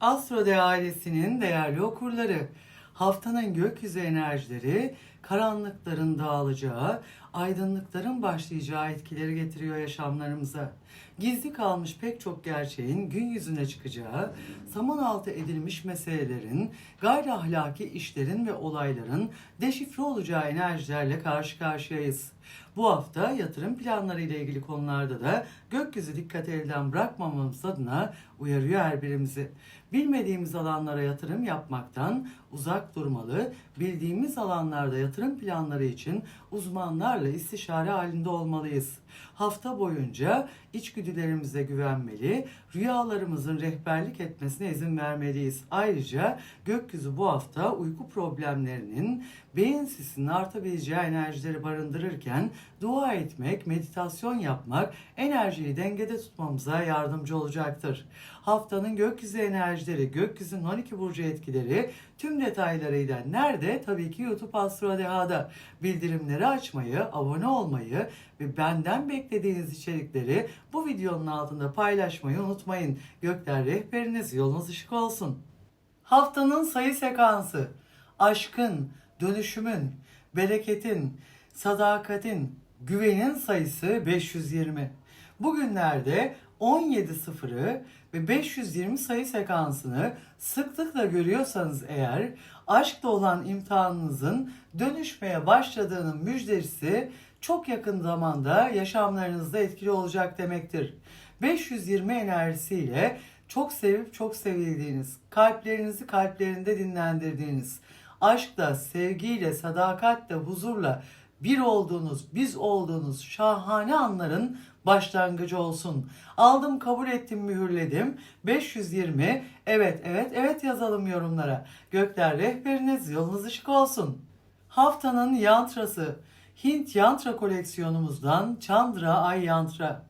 Astrode ailesinin değerli okurları, haftanın gökyüzü enerjileri karanlıkların dağılacağı, aydınlıkların başlayacağı etkileri getiriyor yaşamlarımıza. Gizli kalmış pek çok gerçeğin gün yüzüne çıkacağı, saman altı edilmiş meselelerin, gayri ahlaki işlerin ve olayların deşifre olacağı enerjilerle karşı karşıyayız. Bu hafta yatırım planları ile ilgili konularda da gökyüzü dikkati elden bırakmamamız adına uyarıyor her birimizi. Bilmediğimiz alanlara yatırım yapmaktan uzak durmalı, bildiğimiz alanlarda yatırım planları için uzmanlarla istişare halinde olmalıyız. Hafta boyunca içgüdülerimize güvenmeli, rüyalarımızın rehberlik etmesine izin vermeliyiz. Ayrıca gökyüzü bu hafta uyku problemlerinin beyin sisinin artabileceği enerjileri barındırırken dua etmek, meditasyon yapmak enerjiyi dengede tutmamıza yardımcı olacaktır. Haftanın gökyüzü enerjileri, gökyüzünün 12 burcu etkileri tüm detaylarıyla nerede? Tabii ki YouTube Astro Deha'da. Bildirimleri açmayı, abone olmayı ve benden beklediğiniz içerikleri bu videonun altında paylaşmayı unutmayın. Gökler rehberiniz, yolunuz ışık olsun. Haftanın sayı sekansı. Aşkın, dönüşümün, bereketin, sadakatin, güvenin sayısı 520. Bugünlerde 17 sıfırı ve 520 sayı sekansını sıklıkla görüyorsanız eğer aşkla olan imtihanınızın dönüşmeye başladığının müjdesi çok yakın zamanda yaşamlarınızda etkili olacak demektir. 520 enerjisiyle çok sevip çok sevildiğiniz, kalplerinizi kalplerinde dinlendirdiğiniz, aşkla, sevgiyle, sadakatle, huzurla bir olduğunuz, biz olduğunuz şahane anların başlangıcı olsun. Aldım, kabul ettim, mühürledim. 520. Evet, evet, evet yazalım yorumlara. Gökler rehberiniz, yolunuz ışık olsun. Haftanın yantrası. Hint yantra koleksiyonumuzdan Chandra Ay Yantra.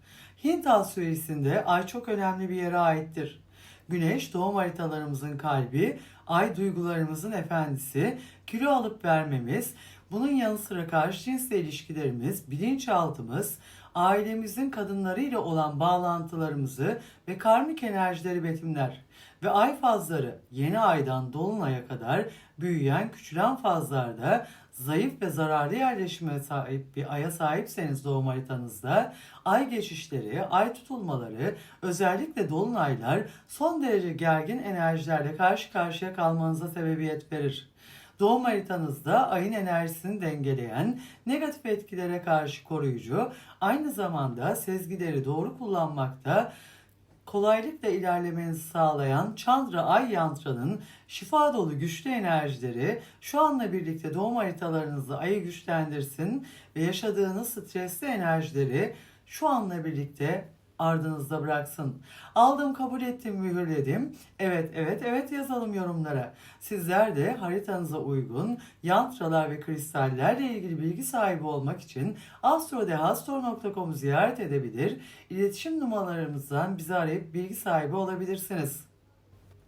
Hint alfabetisinde ay çok önemli bir yere aittir. Güneş doğum haritalarımızın kalbi, ay duygularımızın efendisi, kilo alıp vermemiz, bunun yanı sıra karşı cinsle ilişkilerimiz, bilinçaltımız, ailemizin kadınlarıyla olan bağlantılarımızı ve karmik enerjileri betimler. Ve ay fazları yeni aydan dolunaya kadar büyüyen küçülen fazlarda zayıf ve zararlı yerleşime sahip bir aya sahipseniz doğum haritanızda ay geçişleri, ay tutulmaları, özellikle dolunaylar son derece gergin enerjilerle karşı karşıya kalmanıza sebebiyet verir. Doğum haritanızda ayın enerjisini dengeleyen, negatif etkilere karşı koruyucu, aynı zamanda sezgileri doğru kullanmakta kolaylıkla ilerlemenizi sağlayan Chandra Ay Yantra'nın şifa dolu güçlü enerjileri şu anla birlikte doğum haritalarınızı ayı güçlendirsin ve yaşadığınız stresli enerjileri şu anla birlikte ardınızda bıraksın. Aldım, kabul ettim, mühürledim. Evet, evet, evet yazalım yorumlara. Sizler de haritanıza uygun yantralar ve kristallerle ilgili bilgi sahibi olmak için astrodehastor.com'u ziyaret edebilir. İletişim numaralarımızdan bizi arayıp bilgi sahibi olabilirsiniz.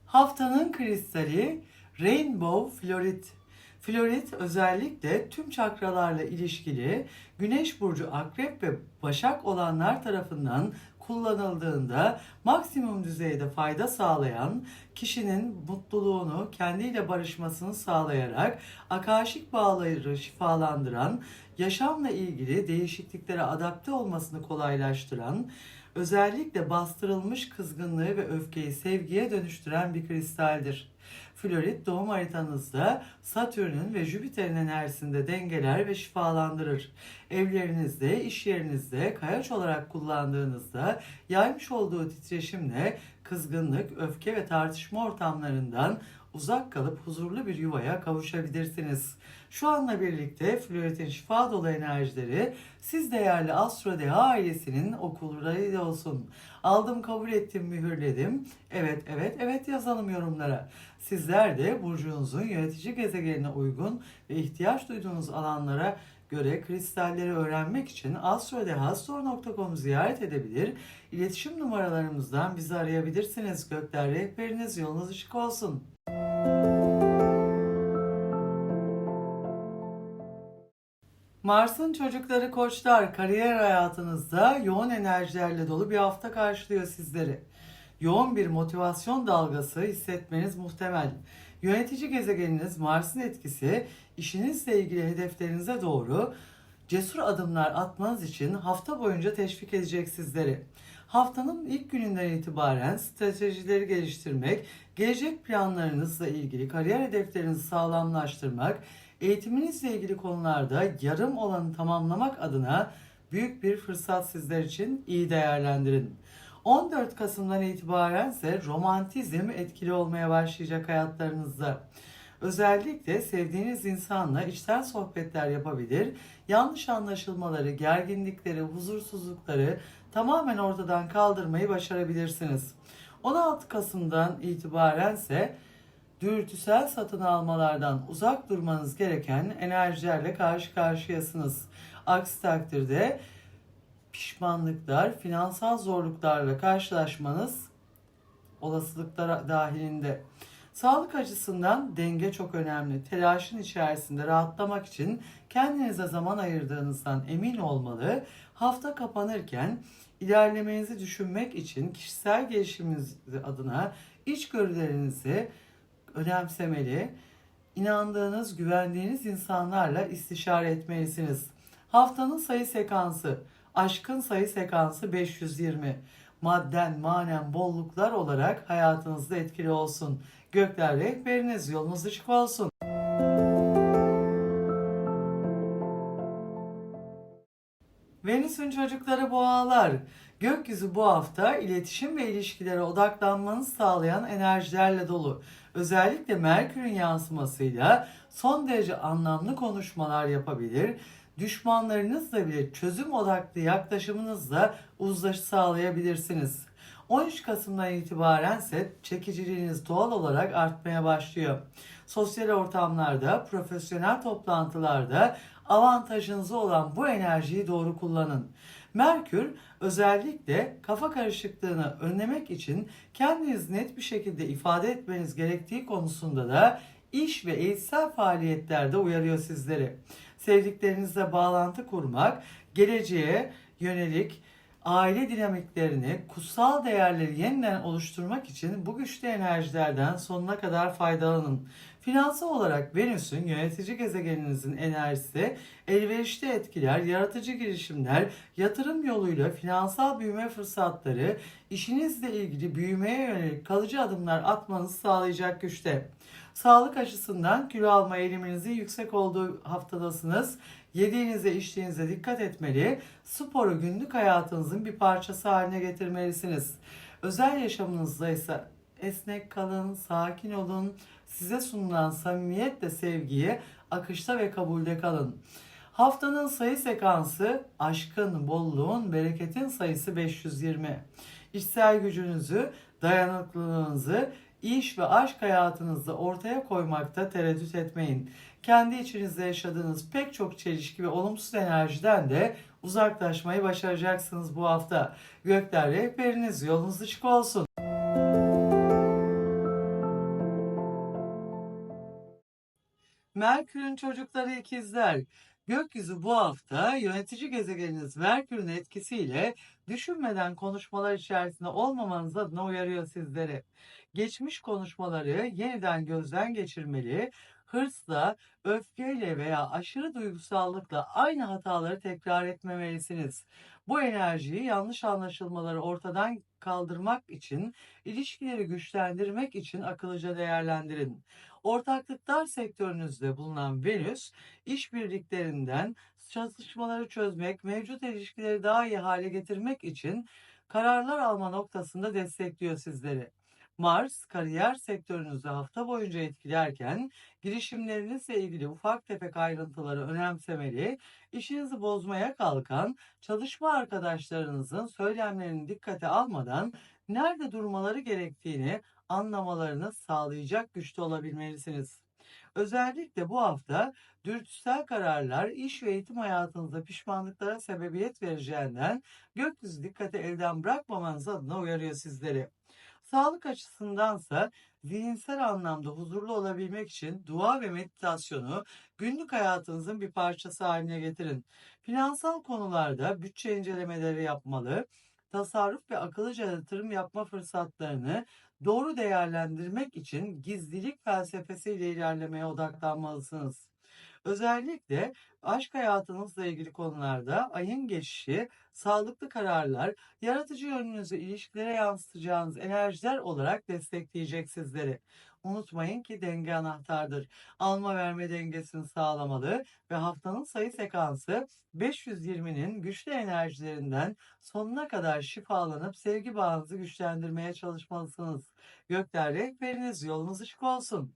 Haftanın kristali Rainbow Florit. Florit özellikle tüm çakralarla ilişkili Güneş burcu Akrep ve Başak olanlar tarafından kullanıldığında maksimum düzeyde fayda sağlayan, kişinin mutluluğunu kendiyle barışmasını sağlayarak akaşik bağları şifalandıran, yaşamla ilgili değişikliklere adapte olmasını kolaylaştıran, özellikle bastırılmış kızgınlığı ve öfkeyi sevgiye dönüştüren bir kristaldir. Florit doğum haritanızda Satürn'ün ve Jüpiter'in enerjisinde dengeler ve şifalandırır. Evlerinizde, iş yerinizde kayaç olarak kullandığınızda yaymış olduğu titreşimle kızgınlık, öfke ve tartışma ortamlarından uzak kalıp huzurlu bir yuvaya kavuşabilirsiniz. Şu anla birlikte Florit'in şifa dolu enerjileri siz değerli Astro Deha ailesinin okullarıyla olsun. Aldım, kabul ettim, mühürledim. Evet, evet, evet yazalım yorumlara. Sizler de burcunuzun yönetici gezegenine uygun ve ihtiyaç duyduğunuz alanlara göre kristalleri öğrenmek için astrodehastor.com ziyaret edebilir. İletişim numaralarımızdan bizi arayabilirsiniz. Gökler rehberiniz yolunuz ışık olsun. Mars'ın çocukları koçlar kariyer hayatınızda yoğun enerjilerle dolu bir hafta karşılıyor sizleri. yoğun bir motivasyon dalgası hissetmeniz muhtemel. Yönetici gezegeniniz Mars'ın etkisi işinizle ilgili hedeflerinize doğru cesur adımlar atmanız için hafta boyunca teşvik edecek sizleri. Haftanın ilk gününden itibaren stratejileri geliştirmek, gelecek planlarınızla ilgili kariyer hedeflerinizi sağlamlaştırmak, eğitiminizle ilgili konularda yarım olanı tamamlamak adına büyük bir fırsat sizler için iyi değerlendirin. 14 Kasım'dan itibaren ise romantizm etkili olmaya başlayacak hayatlarınızda. Özellikle sevdiğiniz insanla içten sohbetler yapabilir, yanlış anlaşılmaları, gerginlikleri, huzursuzlukları tamamen ortadan kaldırmayı başarabilirsiniz. 16 Kasım'dan itibaren ise dürtüsel satın almalardan uzak durmanız gereken enerjilerle karşı karşıyasınız. Aksi takdirde pişmanlıklar, finansal zorluklarla karşılaşmanız olasılıklar dahilinde. Sağlık açısından denge çok önemli. Telaşın içerisinde rahatlamak için kendinize zaman ayırdığınızdan emin olmalı. Hafta kapanırken ilerlemenizi düşünmek için kişisel gelişiminiz adına içgörülerinizi önemsemeli. İnandığınız, güvendiğiniz insanlarla istişare etmelisiniz. Haftanın sayı sekansı, aşkın sayı sekansı 520. Madden, manen, bolluklar olarak hayatınızda etkili olsun. Gökler rehberiniz, yolunuz ışık olsun. Venüs'ün çocukları boğalar. Gökyüzü bu hafta iletişim ve ilişkilere odaklanmanızı sağlayan enerjilerle dolu. Özellikle Merkür'ün yansımasıyla son derece anlamlı konuşmalar yapabilir. Düşmanlarınızla bile çözüm odaklı yaklaşımınızla uzlaşı sağlayabilirsiniz. 13 Kasım'dan itibaren ise çekiciliğiniz doğal olarak artmaya başlıyor. Sosyal ortamlarda, profesyonel toplantılarda avantajınızı olan bu enerjiyi doğru kullanın. Merkür özellikle kafa karışıklığını önlemek için kendinizi net bir şekilde ifade etmeniz gerektiği konusunda da iş ve eğitsel faaliyetlerde uyarıyor sizleri. Sevdiklerinizle bağlantı kurmak, geleceğe yönelik aile dinamiklerini, kutsal değerleri yeniden oluşturmak için bu güçlü enerjilerden sonuna kadar faydalanın. Finansal olarak Venüs'ün yönetici gezegeninizin enerjisi elverişli etkiler, yaratıcı girişimler, yatırım yoluyla finansal büyüme fırsatları, işinizle ilgili büyümeye yönelik kalıcı adımlar atmanızı sağlayacak güçte. Sağlık açısından kilo alma eğiliminizin yüksek olduğu haftadasınız. Yediğinize içtiğinize dikkat etmeli. Sporu günlük hayatınızın bir parçası haline getirmelisiniz. Özel yaşamınızda ise esnek kalın, sakin olun. Size sunulan samimiyetle sevgiyi akışta ve kabulde kalın. Haftanın sayı sekansı aşkın, bolluğun, bereketin sayısı 520. İçsel gücünüzü, dayanıklılığınızı, iş ve aşk hayatınızda ortaya koymakta tereddüt etmeyin. Kendi içinizde yaşadığınız pek çok çelişki ve olumsuz enerjiden de uzaklaşmayı başaracaksınız bu hafta. Gökler rehberiniz, yolunuz açık olsun. Merkür'ün çocukları ikizler. Gökyüzü bu hafta yönetici gezegeniniz Merkür'ün etkisiyle düşünmeden konuşmalar içerisinde olmamanız adına uyarıyor sizleri. Geçmiş konuşmaları yeniden gözden geçirmeli, hırsla, öfkeyle veya aşırı duygusallıkla aynı hataları tekrar etmemelisiniz. Bu enerjiyi yanlış anlaşılmaları ortadan kaldırmak için, ilişkileri güçlendirmek için akıllıca değerlendirin. Ortaklıklar sektörünüzde bulunan Venüs, işbirliklerinden çatışmaları çözmek, mevcut ilişkileri daha iyi hale getirmek için kararlar alma noktasında destekliyor sizleri. Mars, kariyer sektörünüzü hafta boyunca etkilerken girişimlerinizle ilgili ufak tefek ayrıntıları önemsemeli, işinizi bozmaya kalkan çalışma arkadaşlarınızın söylemlerini dikkate almadan nerede durmaları gerektiğini anlamalarını sağlayacak güçte olabilmelisiniz. Özellikle bu hafta dürtüsel kararlar iş ve eğitim hayatınızda pişmanlıklara sebebiyet vereceğinden gökyüzü dikkati elden bırakmamanız adına uyarıyor sizleri. Sağlık açısındansa zihinsel anlamda huzurlu olabilmek için dua ve meditasyonu günlük hayatınızın bir parçası haline getirin. Finansal konularda bütçe incelemeleri yapmalı, tasarruf ve akıllıca yatırım yapma fırsatlarını doğru değerlendirmek için gizlilik felsefesiyle ilerlemeye odaklanmalısınız. Özellikle aşk hayatınızla ilgili konularda ayın geçişi, sağlıklı kararlar, yaratıcı yönünüzü ilişkilere yansıtacağınız enerjiler olarak destekleyecek sizleri. Unutmayın ki denge anahtardır. Alma verme dengesini sağlamalı ve haftanın sayı sekansı 520'nin güçlü enerjilerinden sonuna kadar şifalanıp sevgi bağınızı güçlendirmeye çalışmalısınız. Gökler rehberiniz yolunuz ışık olsun.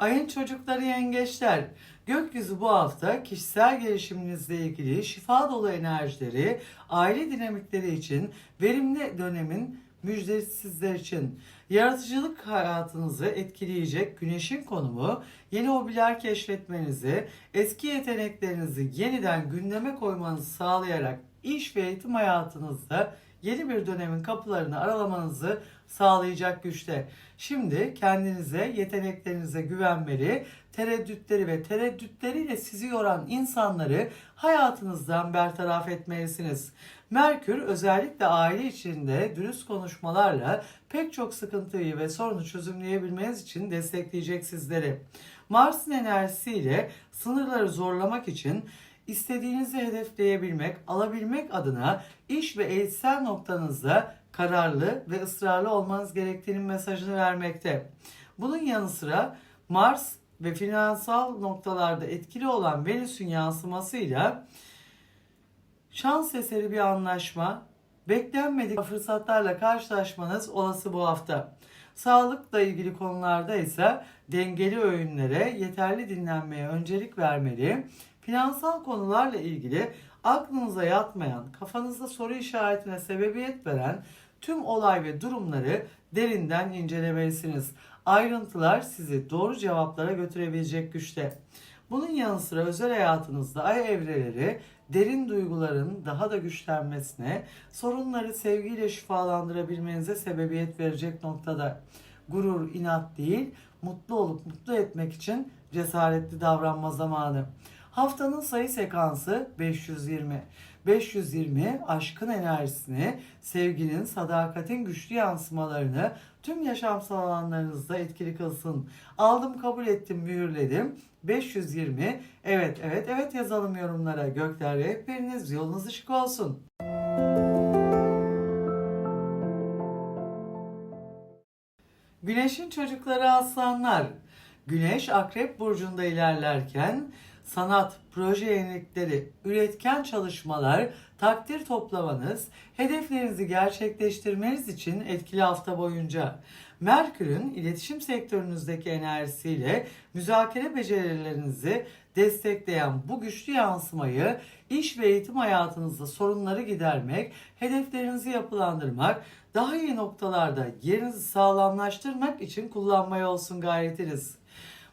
Ayın çocukları yengeçler. Gökyüzü bu hafta kişisel gelişiminizle ilgili şifa dolu enerjileri, aile dinamikleri için verimli dönemin müjdesi sizler için. Yaratıcılık hayatınızı etkileyecek güneşin konumu, yeni hobiler keşfetmenizi, eski yeteneklerinizi yeniden gündeme koymanızı sağlayarak iş ve eğitim hayatınızda yeni bir dönemin kapılarını aralamanızı sağlayacak güçte. Şimdi kendinize, yeteneklerinize güvenmeli, tereddütleri ve tereddütleriyle sizi yoran insanları hayatınızdan bertaraf etmelisiniz. Merkür özellikle aile içinde dürüst konuşmalarla pek çok sıkıntıyı ve sorunu çözümleyebilmeniz için destekleyecek sizleri. Mars'ın enerjisiyle sınırları zorlamak için istediğinizi hedefleyebilmek, alabilmek adına iş ve eğitsel noktanızda kararlı ve ısrarlı olmanız gerektiğinin mesajını vermekte. Bunun yanı sıra Mars ve finansal noktalarda etkili olan Venüs'ün yansımasıyla şans eseri bir anlaşma, beklenmedik fırsatlarla karşılaşmanız olası bu hafta. Sağlıkla ilgili konularda ise dengeli öğünlere, yeterli dinlenmeye öncelik vermeli. Finansal konularla ilgili aklınıza yatmayan, kafanızda soru işaretine sebebiyet veren tüm olay ve durumları derinden incelemelisiniz. Ayrıntılar sizi doğru cevaplara götürebilecek güçte. Bunun yanı sıra özel hayatınızda ay evreleri derin duyguların daha da güçlenmesine, sorunları sevgiyle şifalandırabilmenize sebebiyet verecek noktada. Gurur, inat değil, mutlu olup mutlu etmek için cesaretli davranma zamanı. Haftanın sayı sekansı 520. 520 aşkın enerjisini, sevginin, sadakatin güçlü yansımalarını tüm yaşamsal alanlarınızda etkili kılsın. Aldım, kabul ettim, mühürledim. 520. Evet, evet, evet yazalım yorumlara. Gökler rehberiniz, yolunuz ışık olsun. Güneşin çocukları aslanlar. Güneş akrep burcunda ilerlerken sanat, proje yenilikleri, üretken çalışmalar, takdir toplamanız, hedeflerinizi gerçekleştirmeniz için etkili hafta boyunca Merkür'ün iletişim sektörünüzdeki enerjisiyle müzakere becerilerinizi destekleyen bu güçlü yansımayı iş ve eğitim hayatınızda sorunları gidermek, hedeflerinizi yapılandırmak, daha iyi noktalarda yerinizi sağlamlaştırmak için kullanmaya olsun gayretiniz.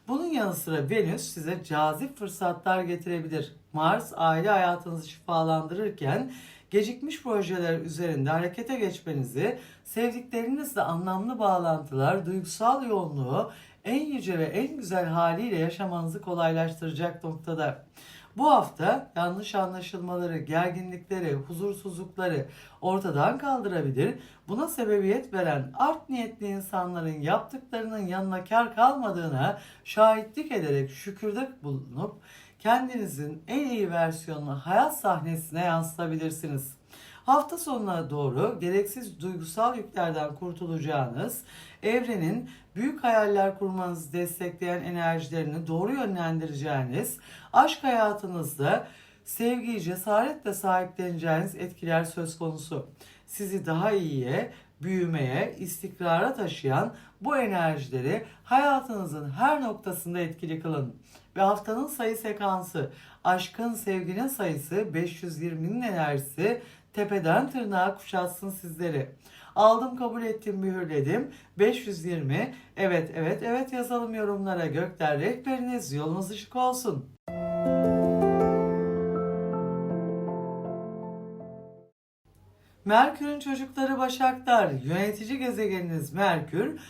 Bunun yanı sıra Venüs size cazip fırsatlar getirebilir. Mars aile hayatınızı şifalandırırken gecikmiş projeler üzerinde harekete geçmenizi, sevdiklerinizle anlamlı bağlantılar, duygusal yoğunluğu en yüce ve en güzel haliyle yaşamanızı kolaylaştıracak noktada. Bu hafta yanlış anlaşılmaları, gerginlikleri, huzursuzlukları ortadan kaldırabilir. Buna sebebiyet veren art niyetli insanların yaptıklarının yanına kar kalmadığına şahitlik ederek şükürde bulunup kendinizin en iyi versiyonunu hayat sahnesine yansıtabilirsiniz. Hafta sonuna doğru gereksiz duygusal yüklerden kurtulacağınız, evrenin büyük hayaller kurmanızı destekleyen enerjilerini doğru yönlendireceğiniz, aşk hayatınızda sevgiyi cesaretle sahipleneceğiniz etkiler söz konusu. Sizi daha iyiye, büyümeye, istikrara taşıyan bu enerjileri hayatınızın her noktasında etkili kılın. Ve haftanın sayı sekansı, aşkın, sevginin sayısı 520'nin enerjisi tepeden tırnağa kuşatsın sizleri. Aldım kabul ettim mühürledim. 520 evet evet evet yazalım yorumlara. Gökler rehberiniz yolunuz ışık olsun. Merkür'ün çocukları Başaklar, yönetici gezegeniniz Merkür,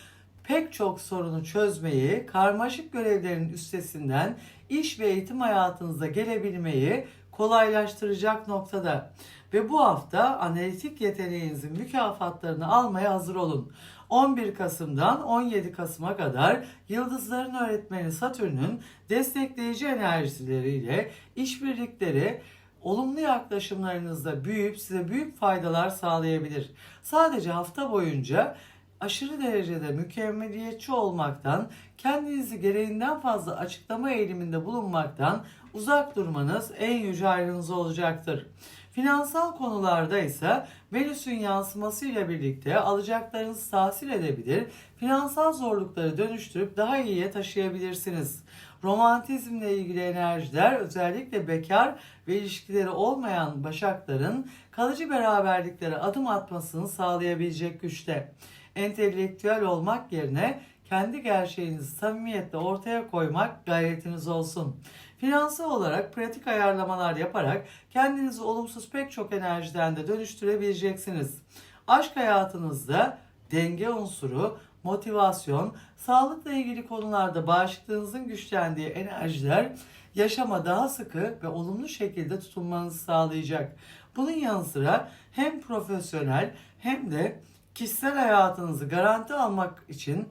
pek çok sorunu çözmeyi, karmaşık görevlerin üstesinden iş ve eğitim hayatınıza gelebilmeyi kolaylaştıracak noktada. Ve bu hafta analitik yeteneğinizin mükafatlarını almaya hazır olun. 11 Kasım'dan 17 Kasım'a kadar yıldızların öğretmeni Satürn'ün destekleyici enerjileriyle işbirlikleri olumlu yaklaşımlarınızda büyüyüp size büyük faydalar sağlayabilir. Sadece hafta boyunca aşırı derecede mükemmeliyetçi olmaktan, kendinizi gereğinden fazla açıklama eğiliminde bulunmaktan uzak durmanız en yüce ayrınız olacaktır. Finansal konularda ise Venüs'ün yansımasıyla birlikte alacaklarınızı tahsil edebilir, finansal zorlukları dönüştürüp daha iyiye taşıyabilirsiniz. Romantizmle ilgili enerjiler özellikle bekar ve ilişkileri olmayan başakların kalıcı beraberliklere adım atmasını sağlayabilecek güçte. Entelektüel olmak yerine kendi gerçeğinizi samimiyetle ortaya koymak gayretiniz olsun. Finansal olarak pratik ayarlamalar yaparak kendinizi olumsuz pek çok enerjiden de dönüştürebileceksiniz. Aşk hayatınızda denge unsuru, motivasyon, sağlıkla ilgili konularda bağışıklığınızın güçlendiği enerjiler yaşama daha sıkı ve olumlu şekilde tutunmanızı sağlayacak. Bunun yanı sıra hem profesyonel hem de kişisel hayatınızı garanti almak için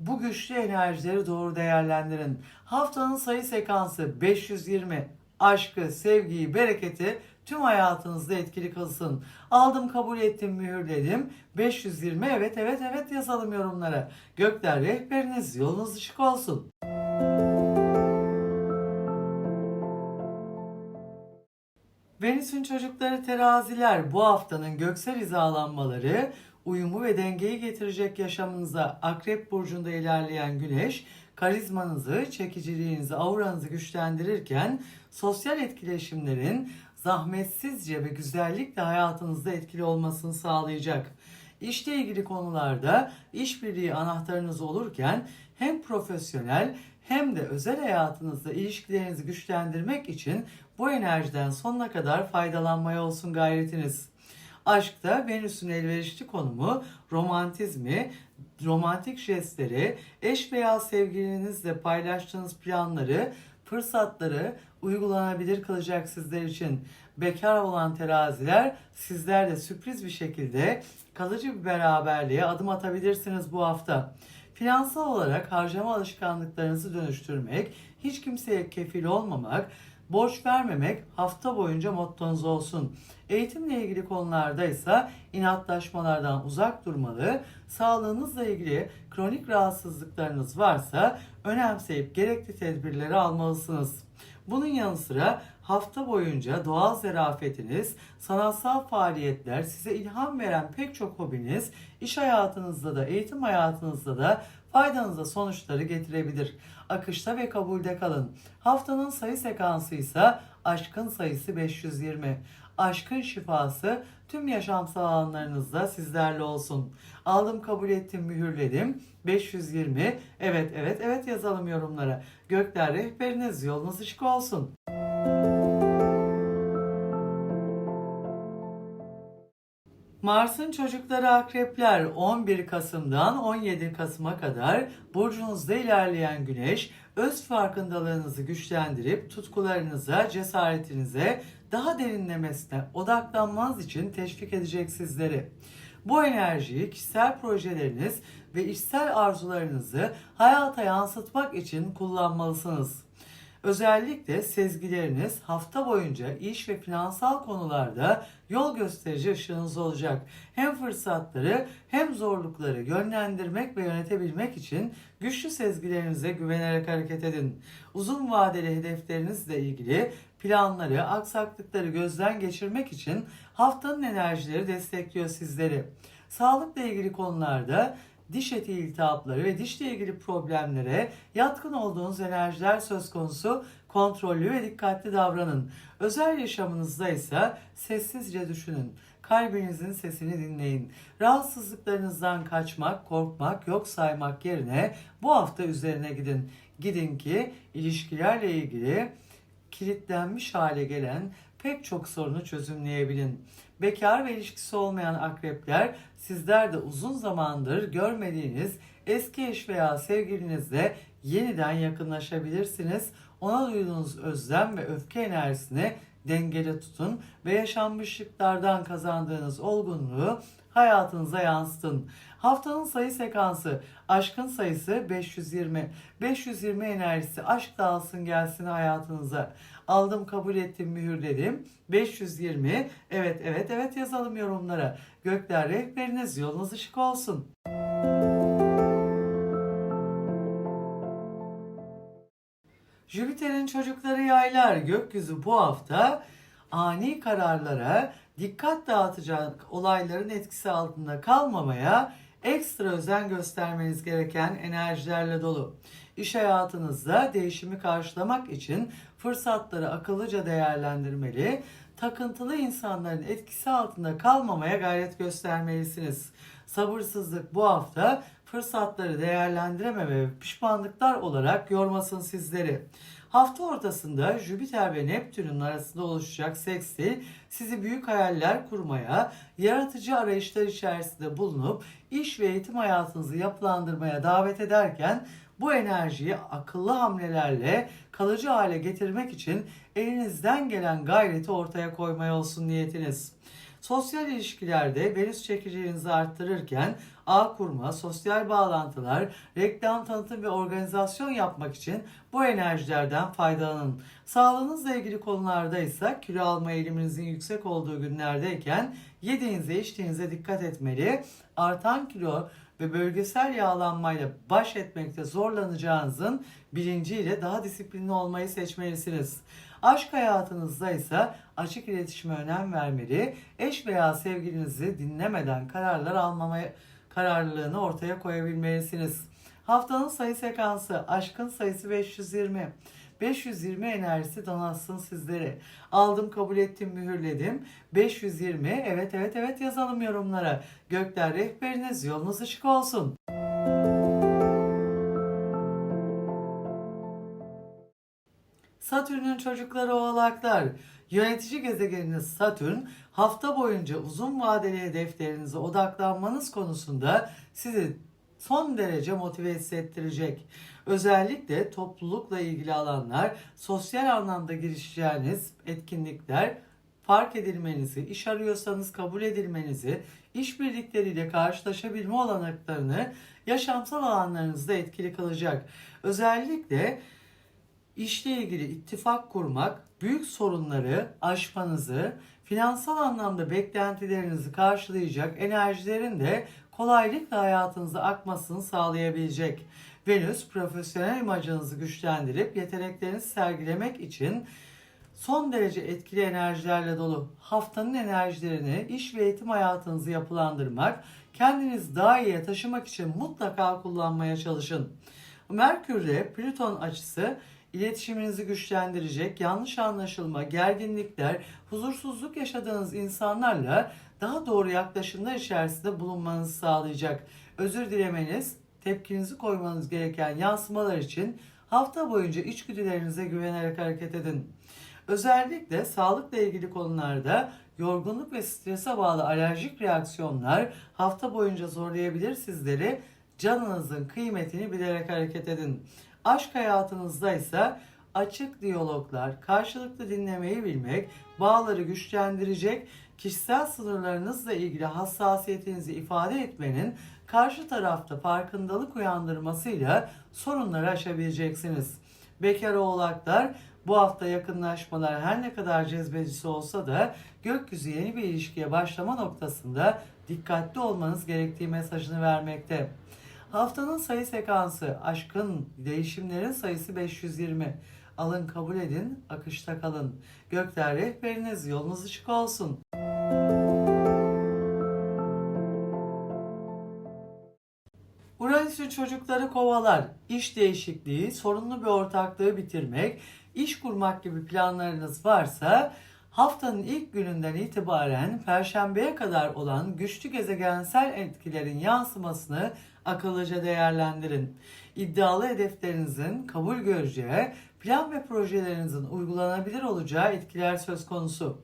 bu güçlü enerjileri doğru değerlendirin. Haftanın sayı sekansı 520. Aşkı, sevgiyi, bereketi tüm hayatınızda etkili kılsın. Aldım, kabul ettim, mühürledim. 520 evet evet evet yazalım yorumlara. Gökler rehberiniz, yolunuz ışık olsun. Venüs'ün çocukları teraziler bu haftanın göksel hizalanmaları uyumu ve dengeyi getirecek yaşamınıza Akrep Burcu'nda ilerleyen Güneş, karizmanızı, çekiciliğinizi, auranızı güçlendirirken sosyal etkileşimlerin zahmetsizce ve güzellikle hayatınızda etkili olmasını sağlayacak. İşle ilgili konularda işbirliği anahtarınız olurken hem profesyonel hem de özel hayatınızda ilişkilerinizi güçlendirmek için bu enerjiden sonuna kadar faydalanmaya olsun gayretiniz. Aşkta Venüs'ün elverişli konumu, romantizmi, romantik jestleri, eş veya sevgilinizle paylaştığınız planları, fırsatları uygulanabilir kılacak sizler için. Bekar olan teraziler sizler de sürpriz bir şekilde kalıcı bir beraberliğe adım atabilirsiniz bu hafta. Finansal olarak harcama alışkanlıklarınızı dönüştürmek, hiç kimseye kefil olmamak, borç vermemek hafta boyunca mottonuz olsun. Eğitimle ilgili konularda ise inatlaşmalardan uzak durmalı, sağlığınızla ilgili kronik rahatsızlıklarınız varsa önemseyip gerekli tedbirleri almalısınız. Bunun yanı sıra hafta boyunca doğal zerafetiniz, sanatsal faaliyetler, size ilham veren pek çok hobiniz, iş hayatınızda da eğitim hayatınızda da faydanıza sonuçları getirebilir. Akışta ve kabulde kalın. Haftanın sayı sekansı ise aşkın sayısı 520. Aşkın şifası tüm yaşamsal alanlarınızda sizlerle olsun. Aldım kabul ettim mühürledim. 520 evet evet evet yazalım yorumlara. Gökler rehberiniz yolunuz ışık olsun. Mars'ın çocukları akrepler 11 Kasım'dan 17 Kasım'a kadar burcunuzda ilerleyen güneş öz farkındalığınızı güçlendirip tutkularınıza, cesaretinize daha derinlemesine odaklanmanız için teşvik edecek sizleri. Bu enerjiyi kişisel projeleriniz ve işsel arzularınızı hayata yansıtmak için kullanmalısınız. Özellikle sezgileriniz hafta boyunca iş ve finansal konularda yol gösterici ışığınız olacak. Hem fırsatları hem zorlukları yönlendirmek ve yönetebilmek için güçlü sezgilerinize güvenerek hareket edin. Uzun vadeli hedeflerinizle ilgili planları, aksaklıkları gözden geçirmek için haftanın enerjileri destekliyor sizleri. Sağlıkla ilgili konularda diş eti iltihapları ve dişle ilgili problemlere yatkın olduğunuz enerjiler söz konusu kontrollü ve dikkatli davranın. Özel yaşamınızda ise sessizce düşünün. Kalbinizin sesini dinleyin. Rahatsızlıklarınızdan kaçmak, korkmak, yok saymak yerine bu hafta üzerine gidin. Gidin ki ilişkilerle ilgili kilitlenmiş hale gelen pek çok sorunu çözümleyebilin. Bekar ve ilişkisi olmayan akrepler sizler de uzun zamandır görmediğiniz eski eş veya sevgilinizle yeniden yakınlaşabilirsiniz. Ona duyduğunuz özlem ve öfke enerjisini dengede tutun ve yaşanmışlıklardan kazandığınız olgunluğu hayatınıza yansıtın. Haftanın sayı sekansı aşkın sayısı 520. 520 enerjisi aşk dağılsın gelsin hayatınıza. Aldım kabul ettim mühürledim. 520 evet evet evet yazalım yorumlara. Gökler rehberiniz yolunuz ışık olsun. Jüpiter'in çocukları yaylar gökyüzü bu hafta ani kararlara dikkat dağıtacak olayların etkisi altında kalmamaya ekstra özen göstermeniz gereken enerjilerle dolu. İş hayatınızda değişimi karşılamak için fırsatları akıllıca değerlendirmeli, takıntılı insanların etkisi altında kalmamaya gayret göstermelisiniz. Sabırsızlık bu hafta fırsatları değerlendirememe ve pişmanlıklar olarak yormasın sizleri. Hafta ortasında Jüpiter ve Neptün'ün arasında oluşacak seksil sizi büyük hayaller kurmaya, yaratıcı arayışlar içerisinde bulunup iş ve eğitim hayatınızı yapılandırmaya davet ederken bu enerjiyi akıllı hamlelerle kalıcı hale getirmek için elinizden gelen gayreti ortaya koymaya olsun niyetiniz. Sosyal ilişkilerde Venüs çekiciliğinizi arttırırken ağ kurma, sosyal bağlantılar, reklam tanıtım ve organizasyon yapmak için bu enerjilerden faydalanın. Sağlığınızla ilgili konularda ise kilo alma eğiliminizin yüksek olduğu günlerdeyken yediğinize içtiğinize dikkat etmeli. Artan kilo ve bölgesel yağlanmayla baş etmekte zorlanacağınızın bilinciyle daha disiplinli olmayı seçmelisiniz. Aşk hayatınızda ise açık iletişime önem vermeli, eş veya sevgilinizi dinlemeden kararlar almamaya kararlılığını ortaya koyabilmelisiniz. Haftanın sayı sekansı aşkın sayısı 520. 520 enerjisi donatsın sizleri. Aldım, kabul ettim, mühürledim. 520 evet evet evet yazalım yorumlara. Gökler rehberiniz yolunuz ışık olsun. Satürn'ün çocukları oğlaklar. Yönetici gezegeniniz Satürn hafta boyunca uzun vadeli hedeflerinize odaklanmanız konusunda sizi son derece motive hissettirecek. Özellikle toplulukla ilgili alanlar, sosyal anlamda girişeceğiniz etkinlikler, fark edilmenizi, iş arıyorsanız kabul edilmenizi, işbirlikleriyle karşılaşabilme olanaklarını yaşamsal alanlarınızda etkili kılacak. Özellikle işle ilgili ittifak kurmak, büyük sorunları aşmanızı, finansal anlamda beklentilerinizi karşılayacak enerjilerin de kolaylıkla hayatınıza akmasını sağlayabilecek. Venüs profesyonel imajınızı güçlendirip yeteneklerinizi sergilemek için son derece etkili enerjilerle dolu haftanın enerjilerini iş ve eğitim hayatınızı yapılandırmak, kendinizi daha iyiye taşımak için mutlaka kullanmaya çalışın. Merkür'le Plüton açısı iletişiminizi güçlendirecek, yanlış anlaşılma, gerginlikler, huzursuzluk yaşadığınız insanlarla daha doğru yaklaşımlar içerisinde bulunmanızı sağlayacak. Özür dilemeniz, tepkinizi koymanız gereken yansımalar için hafta boyunca içgüdülerinize güvenerek hareket edin. Özellikle sağlıkla ilgili konularda yorgunluk ve strese bağlı alerjik reaksiyonlar hafta boyunca zorlayabilir sizleri. Canınızın kıymetini bilerek hareket edin. Aşk hayatınızda ise açık diyaloglar, karşılıklı dinlemeyi bilmek, bağları güçlendirecek, kişisel sınırlarınızla ilgili hassasiyetinizi ifade etmenin karşı tarafta farkındalık uyandırmasıyla sorunları aşabileceksiniz. Bekar oğlaklar bu hafta yakınlaşmalar her ne kadar cezbedisi olsa da gökyüzü yeni bir ilişkiye başlama noktasında dikkatli olmanız gerektiği mesajını vermekte. Haftanın sayı sekansı aşkın değişimlerin sayısı 520. Alın kabul edin, akışta kalın. Gökler rehberiniz, yolunuz ışık olsun. Uranüs'ün çocukları kovalar. İş değişikliği, sorunlu bir ortaklığı bitirmek, iş kurmak gibi planlarınız varsa haftanın ilk gününden itibaren perşembeye kadar olan güçlü gezegensel etkilerin yansımasını akıllıca değerlendirin. İddialı hedeflerinizin kabul göreceği, plan ve projelerinizin uygulanabilir olacağı etkiler söz konusu.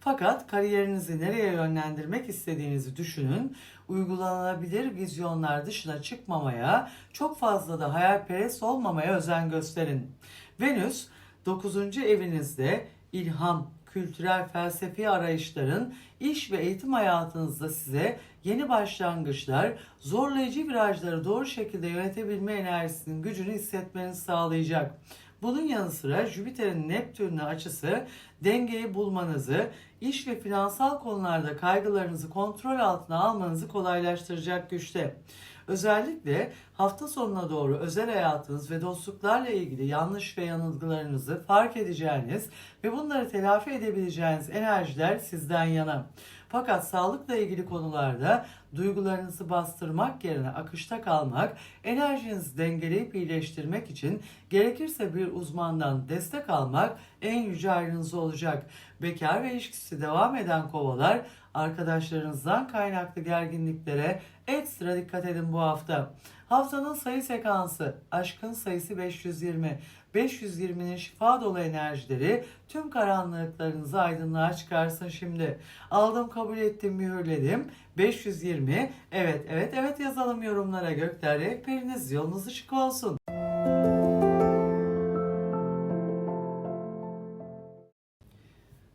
Fakat kariyerinizi nereye yönlendirmek istediğinizi düşünün. Uygulanabilir vizyonlar dışına çıkmamaya, çok fazla da hayalperest olmamaya özen gösterin. Venüs 9. evinizde ilham, kültürel felsefi arayışların iş ve eğitim hayatınızda size yeni başlangıçlar, zorlayıcı virajları doğru şekilde yönetebilme enerjisinin gücünü hissetmenizi sağlayacak. Bunun yanı sıra Jüpiter'in Neptün'le açısı dengeyi bulmanızı, iş ve finansal konularda kaygılarınızı kontrol altına almanızı kolaylaştıracak güçte. Özellikle hafta sonuna doğru özel hayatınız ve dostluklarla ilgili yanlış ve yanılgılarınızı fark edeceğiniz ve bunları telafi edebileceğiniz enerjiler sizden yana. Fakat sağlıkla ilgili konularda duygularınızı bastırmak yerine akışta kalmak, enerjinizi dengeleyip iyileştirmek için gerekirse bir uzmandan destek almak en yüce ayrınız olacak. Bekar ve ilişkisi devam eden kovalar arkadaşlarınızdan kaynaklı gerginliklere ekstra dikkat edin bu hafta. Haftanın sayı sekansı aşkın sayısı 520. 520'nin şifa dolu enerjileri tüm karanlıklarınızı aydınlığa çıkarsın şimdi. Aldım kabul ettim mühürledim. 520 evet evet evet yazalım yorumlara gökler rehberiniz yolunuz ışık olsun.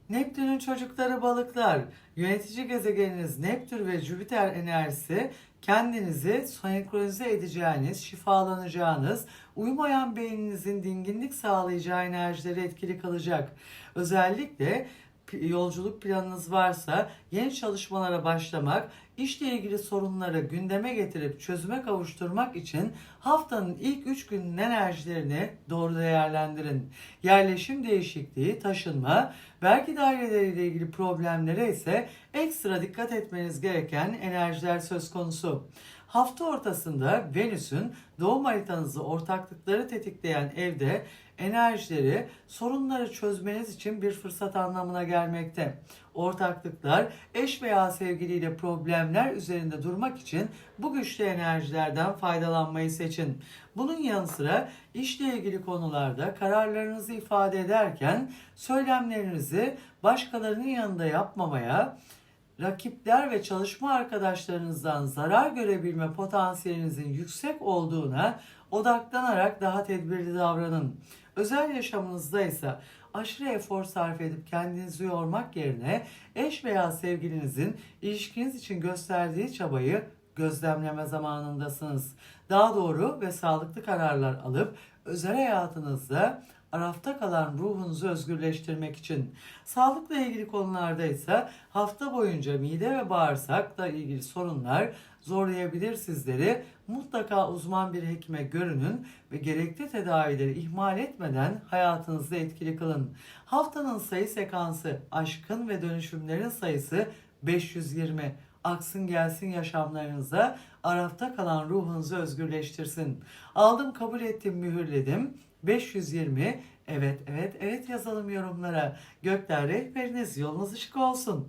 Neptün'ün çocukları balıklar. Yönetici gezegeniniz Neptün ve Jüpiter enerjisi kendinizi senkronize edeceğiniz, şifalanacağınız, uyumayan beyninizin dinginlik sağlayacağı enerjileri etkili kalacak. Özellikle yolculuk planınız varsa yeni çalışmalara başlamak, işle ilgili sorunları gündeme getirip çözüme kavuşturmak için haftanın ilk 3 günün enerjilerini doğru değerlendirin. Yerleşim değişikliği, taşınma, vergi daireleriyle ilgili problemlere ise ekstra dikkat etmeniz gereken enerjiler söz konusu. Hafta ortasında Venüs'ün doğum haritanızı ortaklıkları tetikleyen evde enerjileri sorunları çözmeniz için bir fırsat anlamına gelmekte. Ortaklıklar, eş veya sevgiliyle problemler üzerinde durmak için bu güçlü enerjilerden faydalanmayı seçin. Bunun yanı sıra işle ilgili konularda kararlarınızı ifade ederken söylemlerinizi başkalarının yanında yapmamaya, rakipler ve çalışma arkadaşlarınızdan zarar görebilme potansiyelinizin yüksek olduğuna odaklanarak daha tedbirli davranın. Özel yaşamınızda ise aşırı efor sarf edip kendinizi yormak yerine eş veya sevgilinizin ilişkiniz için gösterdiği çabayı gözlemleme zamanındasınız. Daha doğru ve sağlıklı kararlar alıp özel hayatınızda arafta kalan ruhunuzu özgürleştirmek için. Sağlıkla ilgili konularda ise hafta boyunca mide ve bağırsakla ilgili sorunlar zorlayabilir sizleri. Mutlaka uzman bir hekime görünün ve gerekli tedavileri ihmal etmeden hayatınızda etkili kılın. Haftanın sayı sekansı aşkın ve dönüşümlerin sayısı 520 aksın gelsin yaşamlarınıza, arafta kalan ruhunuzu özgürleştirsin. Aldım, kabul ettim, mühürledim. 520 evet evet evet yazalım yorumlara. Gökler rehberiniz yolunuz ışık olsun.